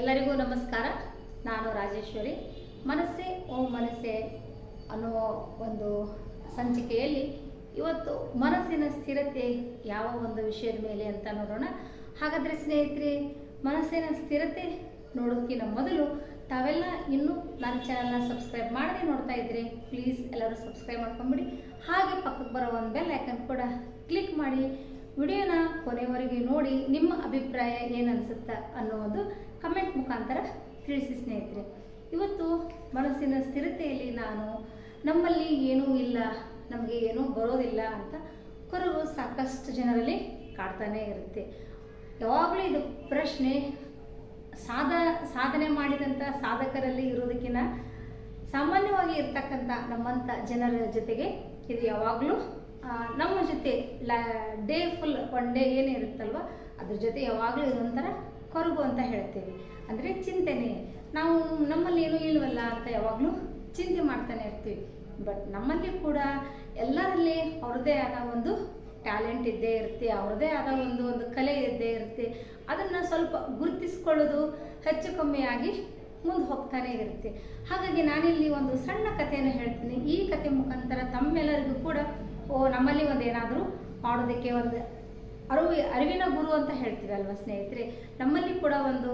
ಎಲ್ಲರಿಗೂ ನಮಸ್ಕಾರ. ನಾನು ರಾಜೇಶ್ವರಿ. ಮನಸ್ಸೆ ಓ ಮನಸ್ಸೆ ಅನ್ನೋ ಒಂದು ಸಂಚಿಕೆಯಲ್ಲಿ ಇವತ್ತು ಮನಸ್ಸಿನ ಸ್ಥಿರತೆ ಯಾವ ಒಂದು ವಿಷಯದ ಮೇಲೆ ಅಂತ ನೋಡೋಣ. ಹಾಗಾದರೆ ಸ್ನೇಹಿತರೆ, ಮನಸ್ಸಿನ ಸ್ಥಿರತೆ ನೋಡೋಕ್ಕಿಂತ ಮೊದಲು ತಾವೆಲ್ಲ ಇನ್ನೂ ನನ್ನ ಚಾನಲ್ನ ಸಬ್ಸ್ಕ್ರೈಬ್ ಮಾಡದೆ ನೋಡ್ತಾ ಇದ್ರೆ ಪ್ಲೀಸ್ ಎಲ್ಲರೂ ಸಬ್ಸ್ಕ್ರೈಬ್ ಮಾಡ್ಕೊಂಬಿಡಿ. ಹಾಗೆ ಪಕ್ಕಕ್ಕೆ ಬರೋ ಒಂದು ಬೆಲ್ ಐಕನ್ ಕೂಡ ಕ್ಲಿಕ್ ಮಾಡಿ. ವಿಡಿಯೋನ ಕೊನೆವರೆಗೆ ನೋಡಿ, ನಿಮ್ಮ ಅಭಿಪ್ರಾಯ ಏನು ಅನ್ನೋ ಒಂದು ಕಮೆಂಟ್ ಮುಖಾಂತರ ತಿಳಿಸಿ ಸ್ನೇಹಿತರೆ. ಇವತ್ತು ಮನಸ್ಸಿನ ಸ್ಥಿರತೆಯಲ್ಲಿ ನಾನು ನಮ್ಮಲ್ಲಿ ಏನೂ ಇಲ್ಲ, ನಮಗೆ ಏನೂ ಬರೋದಿಲ್ಲ ಅಂತ ಕೊರಗು ಸಾಕಷ್ಟು ಜನರಲ್ಲಿ ಕಾಡ್ತಾನೆ ಇರುತ್ತೆ. ಯಾವಾಗಲೂ ಇದು ಪ್ರಶ್ನೆ ಸಾಧ ಸಾಧನೆ ಮಾಡಿದಂಥ ಸಾಧಕರಲ್ಲಿ ಇರೋದಕ್ಕಿಂತ ಸಾಮಾನ್ಯವಾಗಿ ಇರ್ತಕ್ಕಂಥ ನಮ್ಮಂಥ ಜನರ ಜೊತೆಗೆ ಇದು ಯಾವಾಗಲೂ ನಮ್ಮ ಜೊತೆ ಲ, ಡೇ ಫುಲ್ ಒನ್ ಡೇ ಏನಿರುತ್ತಲ್ವ ಅದ್ರ ಜೊತೆ ಯಾವಾಗಲೂ ಇದೊಂಥರ ಕೊರಗು ಅಂತ ಹೇಳ್ತೀವಿ. ಅಂದರೆ ಚಿಂತನೆ. ನಾವು ನಮ್ಮಲ್ಲಿ ಏನೂ ಇಲ್ವಲ್ಲ ಅಂತ ಯಾವಾಗಲೂ ಚಿಂತೆ ಮಾಡ್ತಾನೆ ಇರ್ತೀವಿ. ಬಟ್ ನಮ್ಮಲ್ಲಿ ಕೂಡ ಎಲ್ಲರಲ್ಲಿ ಅವ್ರದ್ದೇ ಆದ ಒಂದು ಟ್ಯಾಲೆಂಟ್ ಇದ್ದೇ ಇರುತ್ತೆ, ಅವ್ರದ್ದೇ ಆದ ಒಂದು ಒಂದು ಕಲೆ ಇದ್ದೇ ಇರುತ್ತೆ. ಅದನ್ನು ಸ್ವಲ್ಪ ಗುರುತಿಸ್ಕೊಳ್ಳೋದು ಹೆಚ್ಚು ಕಮ್ಮಿಯಾಗಿ ಮುಂದೆ ಹೋಗ್ತಾನೆ ಇರುತ್ತೆ. ಹಾಗಾಗಿ ನಾನಿಲ್ಲಿ ಒಂದು ಸಣ್ಣ ಕಥೆಯನ್ನು ಹೇಳ್ತೀನಿ. ಈ ಕಥೆ ಮುಖಾಂತರ ತಮ್ಮೆಲ್ಲರಿಗೂ ಕೂಡ, ಓ, ನಮ್ಮಲ್ಲಿ ಒಂದು ಏನಾದರೂ ಮಾಡೋದಕ್ಕೆ ಒಂದು ಅರಿವು, ಅರಿವಿನ ಗುರು ಅಂತ ಹೇಳ್ತೀವಲ್ವ ಸ್ನೇಹಿತರೆ? ನಮ್ಮಲ್ಲಿ ಕೂಡ ಒಂದು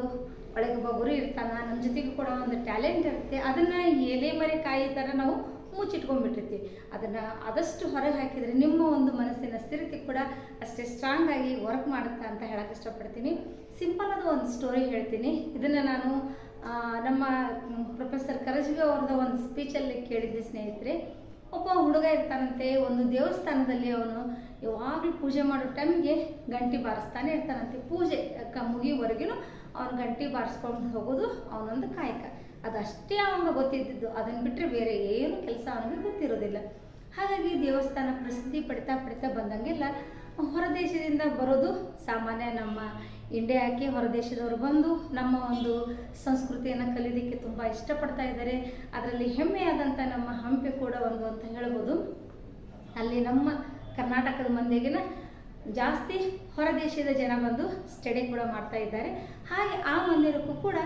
ಒಳಗೊಬ್ಬ ಗುರು ಇರ್ತಾನ ನಮ್ಮ ಜೊತೆಗೂ ಕೂಡ ಒಂದು ಟ್ಯಾಲೆಂಟ್ ಇರುತ್ತೆ. ಅದನ್ನು ಎಲೆ ಮರೆ ಕಾಯಿ ಥರ ನಾವು ಮುಚ್ಚಿಟ್ಕೊಂಡ್ಬಿಟ್ಟಿರ್ತೀವಿ. ಅದನ್ನು ಆದಷ್ಟು ಹೊರಗೆ ಹಾಕಿದರೆ ನಿಮ್ಮ ಒಂದು ಮನಸ್ಸಿನ ಸ್ಥಿರತೆ ಕೂಡ ಅಷ್ಟೇ ಸ್ಟ್ರಾಂಗ್ ಆಗಿ ವರ್ಕ್ ಮಾಡುತ್ತೆ ಅಂತ ಹೇಳಕ್ಕೆ ಇಷ್ಟಪಡ್ತೀನಿ. ಸಿಂಪಲ್ ಅದು ಒಂದು ಸ್ಟೋರಿ ಹೇಳ್ತೀನಿ. ಇದನ್ನು ನಾನು ನಮ್ಮ ಪ್ರೊಫೆಸರ್ ಕರಜ್ವಿ ಅವ್ರದ್ದು ಒಂದು ಸ್ಪೀಚಲ್ಲಿ ಕೇಳಿದ್ದೆ ಸ್ನೇಹಿತರೆ. ಒಬ್ಬ ಹುಡುಗ ಇರ್ತಾನಂತೆ, ಒಂದು ದೇವಸ್ಥಾನದಲ್ಲಿ ಅವನು ಯಾವಾಗಲೂ ಪೂಜೆ ಮಾಡೋ ಟೈಮ್ಗೆ ಗಂಟಿ ಬಾರಿಸ್ತಾನೆ ಇರ್ತಾನಂತೆ. ಪೂಜೆ ಕ ಮುಗಿಯುವರೆಗೂ ಅವನು ಗಂಟಿ ಬಾರಿಸ್ಕೊಂಡು ಹೋಗೋದು ಅವನೊಂದು ಕಾಯಕ. ಅದಷ್ಟೇ ಅವನಿಗೆ ಗೊತ್ತಿದ್ದಿದ್ದು. ಅದನ್ನು ಬಿಟ್ಟರೆ ಬೇರೆ ಏನು ಕೆಲಸ ಅವನಿಗೆ ಗೊತ್ತಿರೋದಿಲ್ಲ. ಹಾಗಾಗಿ ದೇವಸ್ಥಾನ ಪ್ರಸಿದ್ಧಿ ಪಡಿತಾ ಪಡಿತಾ ಬಂದಂಗೆಲ್ಲ ಹೊರದೇಶದಿಂದ ಬರೋದು ಸಾಮಾನ್ಯ ನಮ್ಮ ಇಂಡಿಯಾಕ್ಕೆ ಹೊರದೇಶದವರು ಬಂದು ನಮ್ಮ ಒಂದು ಸಂಸ್ಕೃತಿಯನ್ನು ಕಲಿಯೋದಕ್ಕೆ ತುಂಬ ಇಷ್ಟಪಡ್ತಾ ಇದ್ದಾರೆ. ಅದರಲ್ಲಿ ಹೆಮ್ಮೆಯಾದಂಥ ನಮ್ಮ ಹಂಪಿ ಕೂಡ ಒಂದು ಅಂತ ಹೇಳ್ಬೋದು. ಅಲ್ಲಿ ನಮ್ಮ ಕರ್ನಾಟಕದ ಮಂದಿಗಿನ ಜಾಸ್ತಿ ಹೊರದೇಶದ ಜನ ಬಂದು ಸ್ಟಡಿ ಕೂಡ ಮಾಡ್ತಾ ಇದ್ದಾರೆ. ಹಾಗೆ ಆ ಮಂದಿರಕ್ಕೂ ಕೂಡ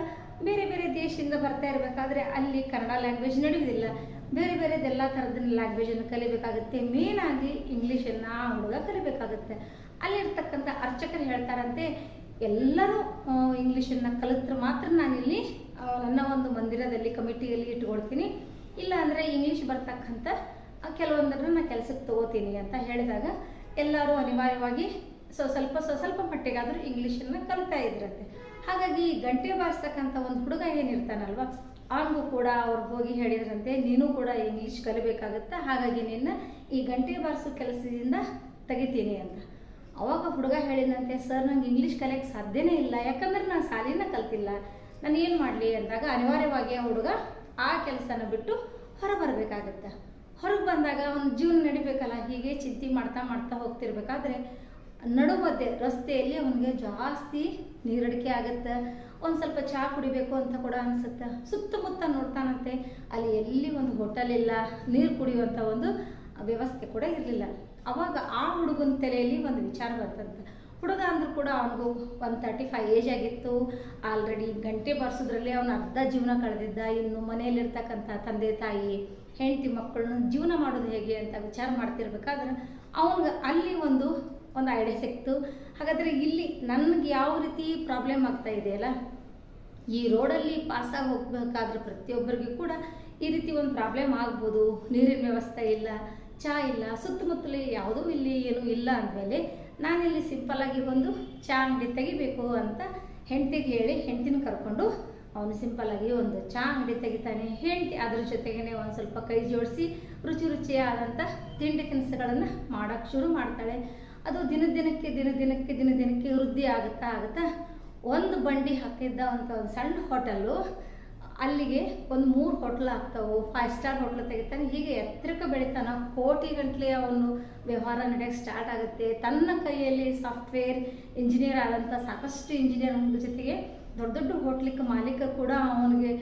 ಬೇರೆ ಬೇರೆ ದೇಶದಿಂದ ಬರ್ತಾ ಇರಬೇಕಾದ್ರೆ ಅಲ್ಲಿ ಕನ್ನಡ ಲ್ಯಾಂಗ್ವೇಜ್ ನಡೆಯುವುದಿಲ್ಲ. ಬೇರೆ ಬೇರೆದೆಲ್ಲ ಥರದ ಲ್ಯಾಂಗ್ವೇಜನ್ನು ಕಲಿಬೇಕಾಗುತ್ತೆ. ಮೇನಾಗಿ ಇಂಗ್ಲೀಷನ್ನು ಆ ಹುಡುಗ ಕಲಿಬೇಕಾಗುತ್ತೆ. ಅಲ್ಲಿರ್ತಕ್ಕಂಥ ಅರ್ಚಕರು ಹೇಳ್ತಾರಂತೆ ಎಲ್ಲರೂ ಇಂಗ್ಲೀಷನ್ನು ಕಲಿತ್ರೆ ಮಾತ್ರ ನಾನಿಲ್ಲಿ ನನ್ನ ಒಂದು ಮಂದಿರದಲ್ಲಿ ಕಮಿಟಿಯಲ್ಲಿ ಇಟ್ಕೊಳ್ತೀನಿ. ಇಲ್ಲ ಅಂದರೆ ಇಂಗ್ಲೀಷ್ ಬರ್ತಕ್ಕಂಥ ಕೆಲವೊಂದನ್ನು ನಾನು ಕೆಲಸಕ್ಕೆ ತಗೋತೀನಿ ಅಂತ ಹೇಳಿದಾಗ ಎಲ್ಲರೂ ಅನಿವಾರ್ಯವಾಗಿ ಸೊ, ಸ್ವಲ್ಪ ಸೊ, ಸ್ವಲ್ಪ ಮಟ್ಟಿಗಾದರೂ ಇಂಗ್ಲೀಷನ್ನು ಕಲಿತಾ ಇದ್ರಂತೆ ಹಾಗಾಗಿ ಗಂಟೆ ಬಾರಿಸ್ತಕ್ಕಂಥ ಒಂದು ಹುಡುಗ ಏನಿರ್ತಾನಲ್ವ, ಅವನಿಗೂ ಕೂಡ ಅವ್ರು ಹೋಗಿ ಹೇಳಿದ್ರಂತೆ, ನೀನು ಕೂಡ ಇಂಗ್ಲೀಷ್ ಕಲಿಬೇಕಾಗುತ್ತೆ, ಹಾಗಾಗಿ ನಿನ್ನ ಈ ಗಂಟೆ ಬಾರಿಸೋ ಕೆಲಸದಿಂದ ತೆಗಿತೀನಿ ಅಂತ. ಅವಾಗ ಹುಡುಗ ಹೇಳಿದಂತೆ, ಸರ್, ನಂಗೆ ಇಂಗ್ಲೀಷ್ ಕಲಿಯಕ್ಕೆ ಸಾಧ್ಯನೇ ಇಲ್ಲ. ಯಾಕಂದ್ರೆ ನಾನು ಸಾಲಿನ ಕಲ್ತಿಲ್ಲ. ನಾನು ಏನು ಮಾಡಲಿ? ಅಂದಾಗ ಅನಿವಾರ್ಯವಾಗಿ ಆ ಹುಡುಗ ಆ ಕೆಲಸನ ಬಿಟ್ಟು ಹೊರ ಬರಬೇಕಾಗತ್ತೆ ಹೊರಗೆ ಬಂದಾಗ ಅವನ ಜೀವನ ನಡಿಬೇಕಲ್ಲ, ಹೀಗೆ ಚಿಂತೆ ಮಾಡ್ತಾ ಮಾಡ್ತಾ ಹೋಗ್ತಿರ್ಬೇಕಾದ್ರೆ ನಡು ಮಧ್ಯೆ ರಸ್ತೆಯಲ್ಲಿ ಅವನಿಗೆ ಜಾಸ್ತಿ ನೀರಡಿಕೆ ಆಗುತ್ತೆ. ಒಂದು ಸ್ವಲ್ಪ ಚಹಾ ಕುಡಿಬೇಕು ಅಂತ ಕೂಡ ಅನಿಸುತ್ತೆ. ಸುತ್ತಮುತ್ತ ನೋಡ್ತಾನಂತೆ. ಅಲ್ಲಿ ಎಲ್ಲಿ ಒಂದು ಹೋಟೆಲ್ ಇಲ್ಲ, ನೀರು ಕುಡಿಯುವಂಥ ಒಂದು ವ್ಯವಸ್ಥೆ ಕೂಡ ಇರಲಿಲ್ಲ. ಅವಾಗ ಆ ಹುಡುಗನ ತಲೆಯಲ್ಲಿ ಒಂದು ವಿಚಾರ ಬರ್ತದೆ ಹುಡುಗ ಅಂದ್ರೂ ಕೂಡ ಅವನಿಗೂ ಒಂದು ತರ್ಟಿ ಫೈವ್ ಏಜ್ ಆಗಿತ್ತು. ಆಲ್ರೆಡಿ ಗಂಟೆ ಬರ್ಸೋದ್ರಲ್ಲಿ ಅವನ ಅರ್ಧ ಜೀವನ ಕಳೆದಿದ್ದ. ಇನ್ನು ಮನೆಯಲ್ಲಿರ್ತಕ್ಕಂಥ ತಂದೆ, ತಾಯಿ, ಹೆಂಡತಿ ಮಕ್ಕಳನ್ನ ಜೀವನ ಮಾಡೋದು ಹೇಗೆ ಅಂತ ವಿಚಾರ ಮಾಡ್ತಿರ್ಬೇಕಾದ್ರೆ ಅವನಿಗೆ ಅಲ್ಲಿ ಒಂದು ಒಂದು ಐಡಿಯಾ ಸಿಕ್ತು. ಹಾಗಾದರೆ ಇಲ್ಲಿ ನನಗೆ ಯಾವ ರೀತಿ ಪ್ರಾಬ್ಲಮ್ ಆಗ್ತಾ ಇದೆಯಲ್ಲ ಈ ರೋಡಲ್ಲಿ ಪಾಸಾಗಿ ಹೋಗ್ಬೇಕಾದ್ರೆ ಪ್ರತಿಯೊಬ್ಬರಿಗೂ ಕೂಡ ಈ ರೀತಿ ಒಂದು ಪ್ರಾಬ್ಲಮ್ ಆಗ್ಬೋದು, ನೀರಿನ ವ್ಯವಸ್ಥೆ ಇಲ್ಲ ಚಹಾ ಇಲ್ಲ, ಸುತ್ತಮುತ್ತಲು ಯಾವುದೂ ಇಲ್ಲಿ ಏನೂ ಇಲ್ಲ ಅಂದಮೇಲೆ ನಾನಿಲ್ಲಿ ಸಿಂಪಲ್ಲಾಗಿ ಒಂದು ಚಹಾ ಅಂಗಡಿ ತೆಗಿಬೇಕು ಅಂತ ಹೆಂಡ್ತಿಗೆ ಹೇಳಿ ಹೆಂಡ್ತಿನ ಕರ್ಕೊಂಡು ಅವನು ಸಿಂಪಲ್ಲಾಗಿ ಒಂದು ಚಹಾ ಅಂಗಡಿ ತೆಗಿತಾನೆ. ಹೆಂಡತಿ ಅದ್ರ ಜೊತೆಗೇ ಒಂದು ಸ್ವಲ್ಪ ಕೈ ಜೋಡಿಸಿ ರುಚಿ ರುಚಿಯಾದಂಥ ತಿಂಡಿ ತಿನಿಸುಗಳನ್ನು ಮಾಡೋಕ್ಕೆ ಶುರು ಮಾಡ್ತಾಳೆ. ಅದು ದಿನ ದಿನಕ್ಕೆ ದಿನ ದಿನಕ್ಕೆ ದಿನ ದಿನಕ್ಕೆ ವೃದ್ಧಿ ಆಗುತ್ತಾ ಆಗುತ್ತಾ ಒಂದು ಬಂಡಿ ಹಾಕಿದ್ದ ಒಂದು ಸಣ್ಣ ಹೋಟೆಲ್ಲು ಅಲ್ಲಿಗೆ ಒಂದು ಮೂರು ಹೋಟ್ಲ್ ಆಗ್ತಾವೆ ಫೈವ್ ಸ್ಟಾರ್ ಹೋಟ್ಲ್ ತೆಗಿತಾನೆ ಹೀಗೆ ಎತ್ತರಕ್ಕೆ ಬೆಳಿತಾನ ಕೋಟಿ ಗಂಟ್ಲೆ ಅವನು ವ್ಯವಹಾರ ನಡೆಯೋಕ್ಕೆ ಸ್ಟಾರ್ಟ್ ಆಗುತ್ತೆ. ತನ್ನ ಕೈಯಲ್ಲಿ ಸಾಫ್ಟ್ವೇರ್ ಇಂಜಿನಿಯರ್ ಆದಂಥ ಸಾಕಷ್ಟು ಇಂಜಿನಿಯರ್ ಜೊತೆಗೆ ದೊಡ್ಡ ದೊಡ್ಡ ಹೋಟ್ಲಿಗೆ ಮಾಲೀಕ ಕೂಡ ಅವನಿಗೆ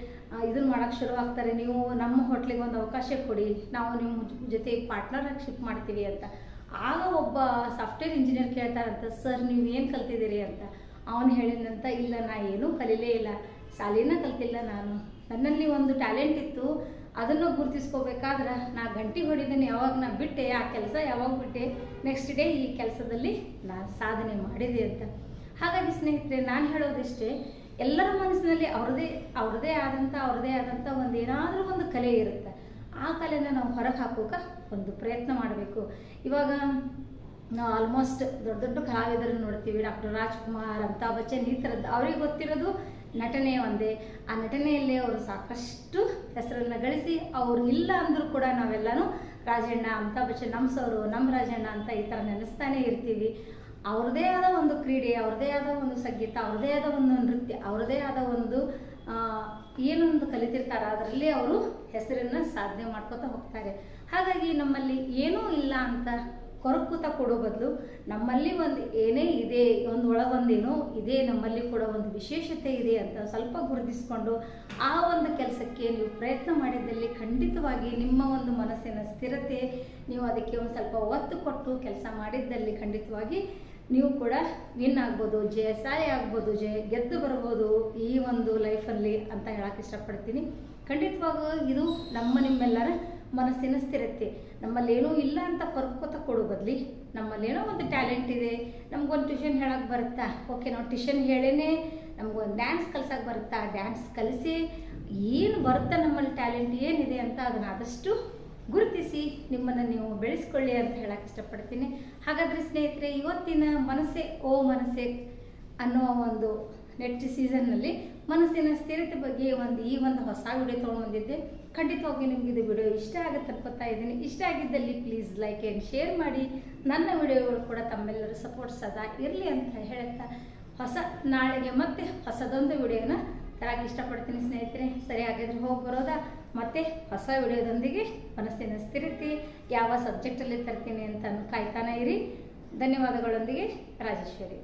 ಇದನ್ನು ಮಾಡೋಕ್ಕೆ ಶುರು ಆಗ್ತಾರೆ. ನೀವು ನಮ್ಮ ಹೋಟ್ಲಿಗೆ ಒಂದು ಅವಕಾಶ ಕೊಡಿ. ನಾವು ನಿಮ್ಮ ಜೊತೆ ಪಾರ್ಟ್ನರ್ ಶಿಫ್ಟ್ ಮಾಡ್ತೀವಿ ಅಂತ. ಆಗ ಒಬ್ಬ ಸಾಫ್ಟ್ವೇರ್ ಇಂಜಿನಿಯರ್ ಕೇಳ್ತಾರಂತ, ಸರ್, ನೀವು ಏನು ಕಲ್ತಿದ್ದೀರಿ? ಅಂತ. ಅವನು ಹೇಳಿದಂತ ಇಲ್ಲ, ನಾ ಏನೂ ಕಲೀಲೇ ಇಲ್ಲ. ಶಾಲೆನ ಕಲ್ತಿಲ್ಲ ನಾನು. ನನ್ನಲ್ಲಿ ಒಂದು ಟ್ಯಾಲೆಂಟ್ ಇತ್ತು. ಅದನ್ನು ಗುರುತಿಸ್ಕೋಬೇಕಾದ್ರೆ ನಾ ಗಂಟಿ ಹೊಡಿದೇನೆ. ಯಾವಾಗ ನಾ ಬಿಟ್ಟೆ, ಆ ಕೆಲಸ ಯಾವಾಗ ಬಿಟ್ಟೆ? ನೆಕ್ಸ್ಟ್ ಡೇ ಈ ಕೆಲಸದಲ್ಲಿ ನಾನು ಸಾಧನೆ ಮಾಡಿದೆ ಅಂತ. ಹಾಗಾಗಿ ಸ್ನೇಹಿತರೆ, ನಾನು ಹೇಳೋದಿಷ್ಟೇ, ಎಲ್ಲರ ಮನಸ್ಸಿನಲ್ಲಿ ಅವ್ರದೇ ಅವ್ರದೇ ಆದಂಥ ಅವ್ರದೇ ಆದಂಥ ಒಂದು ಏನಾದರೂ ಒಂದು ಕಲೆ ಇರುತ್ತೆ. ಆ ಕಲೆನ ನಾವು ಹೊರಗೆ ಹಾಕೋಕೆ ಒಂದು ಪ್ರಯತ್ನ ಮಾಡಬೇಕು. ಇವಾಗ ನಾವು ಆಲ್ಮೋಸ್ಟ್ ದೊಡ್ಡ ದೊಡ್ಡ ಕಲಾವಿದರು ನೋಡ್ತೀವಿ ಡಾಕ್ಟರ್ ರಾಜ್ಕುಮಾರ್, ಅಮಿತಾಬ್ ಬಚ್ಚನ್ ಈ ಥರದ್ದು. ಅವ್ರಿಗೆ ಗೊತ್ತಿರೋದು ನಟನೆ ಒಂದೇ. ಆ ನಟನೆಯಲ್ಲಿ ಅವರು ಸಾಕಷ್ಟು ಹೆಸರನ್ನು ಗಳಿಸಿ, ಅವರು ಇಲ್ಲ ಅಂದರೂ ಕೂಡ ನಾವೆಲ್ಲನೂ ರಾಜಣ್ಣ, ಅಮಿತಾಬ್ ಬಚ್ಚನ್ ನಮ್ಮ ಸೋರು, ನಮ್ಮ ರಾಜಣ್ಣ ಅಂತ ಈ ಥರ ನೆನೆಸ್ತಾನೆ ಇರ್ತೀವಿ. ಅವ್ರದೇ ಆದ ಒಂದು ಕ್ರೀಡೆ ಅವ್ರದೇ ಆದ ಒಂದು ಸಂಗೀತ ಅವ್ರದೇ ಆದ ಒಂದು ನೃತ್ಯ ಅವ್ರದೇ ಆದ ಒಂದು ಏನೊಂದು ಕಲಿತಿರ್ತಾರೆ, ಅದರಲ್ಲಿ ಅವರು ಹೆಸರನ್ನು ಸಾಧನೆ ಮಾಡ್ಕೋತಾ ಹೋಗ್ತಾರೆ. ಹಾಗಾಗಿ ನಮ್ಮಲ್ಲಿ ಏನೂ ಇಲ್ಲ ಅಂತ ಕೊರಕುತ ಕೊಡೋ ಬದಲು ನಮ್ಮಲ್ಲಿ ಒಂದು ಏನೇ ಇದೆ, ಒಂದು ಒಳಗೊಂದೇನೋ ಇದೆ ನಮ್ಮಲ್ಲಿ ಕೂಡ ಒಂದು ವಿಶೇಷತೆ ಇದೆ ಅಂತ ಸ್ವಲ್ಪ ಗುರುತಿಸ್ಕೊಂಡು ಆ ಒಂದು ಕೆಲಸಕ್ಕೆ ನೀವು ಪ್ರಯತ್ನ ಮಾಡಿದ್ದಲ್ಲಿ ಖಂಡಿತವಾಗಿ ನಿಮ್ಮ ಒಂದು ಮನಸ್ಸಿನ ಸ್ಥಿರತೆ, ನೀವು ಅದಕ್ಕೆ ಒಂದು ಸ್ವಲ್ಪ ಒತ್ತು ಕೊಟ್ಟು ಕೆಲಸ ಮಾಡಿದ್ದಲ್ಲಿ ಖಂಡಿತವಾಗಿ ನೀವು ಕೂಡ ವಿನ್ ಆಗ್ಬೋದು ಜಯಸಾಯಿ ಆಗ್ಬೋದು, ಜಯ ಗೆದ್ದು ಬರ್ಬೋದು ಈ ಒಂದು ಲೈಫಲ್ಲಿ ಅಂತ ಹೇಳಕ್ಕೆ ಇಷ್ಟಪಡ್ತೀನಿ. ಖಂಡಿತವಾಗೂ ಇದು ನಮ್ಮ ನಿಮ್ಮೆಲ್ಲರ ಮನಸ್ಸಿನ ಸ್ಥಿರತೆ. ನಮ್ಮಲ್ಲೇನೂ ಇಲ್ಲ ಅಂತ ಕರ್ಕೋತ ಕೊಡೋ ಬದಲಿ. ನಮ್ಮಲ್ಲೇನೋ ಒಂದು ಟ್ಯಾಲೆಂಟ್ ಇದೆ. ನಮ್ಗೊಂದು ಟ್ಯೂಷನ್ ಹೇಳಕ್ಕೆ ಬರುತ್ತಾ? ಓಕೆ ನಾವು ಟ್ಯೂಷನ್ ಹೇಳೇನೆ ನಮ್ಗೊಂದು ಡ್ಯಾನ್ಸ್ ಕಲ್ಸೋಕೆ ಬರುತ್ತಾ? ಡ್ಯಾನ್ಸ್ ಕಲಿಸಿ ಏನು ಬರುತ್ತಾ ನಮ್ಮಲ್ಲಿ ಟ್ಯಾಲೆಂಟ್ ಏನಿದೆ ಅಂತ ಅದನ್ನು ಆದಷ್ಟು ಗುರುತಿಸಿ ನಿಮ್ಮನ್ನು ನೀವು ಬೆಳೆಸ್ಕೊಳ್ಳಿ ಅಂತ ಹೇಳಕ್ಕೆ ಇಷ್ಟಪಡ್ತೀನಿ. ಹಾಗಾದರೆ ಸ್ನೇಹಿತರೆ, ಇವತ್ತಿನ ಮನಸ್ಸೇ ಓ ಮನಸ್ಸೇ ಅನ್ನೋ ಒಂದು ನೆಟ್ ಸೀಸನ್ನಲ್ಲಿ ಮನಸ್ಸಿನ ಸ್ಥಿರತೆ ಬಗ್ಗೆ ಒಂದು ಈ ಒಂದು ಹೊಸ ವಿಡಿಯೋ ತೊಗೊಂಡು ಬಂದಿದ್ದೆ ಖಂಡಿತವಾಗಿ ನಿಮ್ಗೆ ಇದು ವಿಡಿಯೋ ಇಷ್ಟ ಆಗುತ್ತೆ ಅನ್ಕೋತಾ ಇದ್ದೀನಿ. ಇಷ್ಟ ಆಗಿದ್ದಲ್ಲಿ ಪ್ಲೀಸ್ ಲೈಕ್ ಆ್ಯಂಡ್ ಶೇರ್ ಮಾಡಿ. ನನ್ನ ವಿಡಿಯೋಗಳು ಕೂಡ ತಮ್ಮೆಲ್ಲರೂ ಸಪೋರ್ಟ್ ಸದಾ ಇರಲಿ ಅಂತ ಹೇಳ್ತಾ ಹೊಸ ನಾಳೆಗೆ ಮತ್ತೆ ಹೊಸದೊಂದು ವಿಡಿಯೋನ ತರಕ್ಕೆ ಇಷ್ಟಪಡ್ತೀನಿ ಸ್ನೇಹಿತರೆ. ಸರಿ, ಹಾಗಾದ್ರೆ ಹೋಗಿ ಬರೋದಾ? ಮತ್ತೆ ಹೊಸ ವಿಡಿಯೋದೊಂದಿಗೆ ಮನಸ್ಸಿನ ಸ್ಥಿರತೆ ಯಾವ ಸಬ್ಜೆಕ್ಟಲ್ಲಿ ತರ್ತೀನಿ ಅಂತ ಕಾಯ್ತಾನೆ ಇರಿ. ಧನ್ಯವಾದಗಳೊಂದಿಗೆ ರಾಜೇಶ್ವರಿ.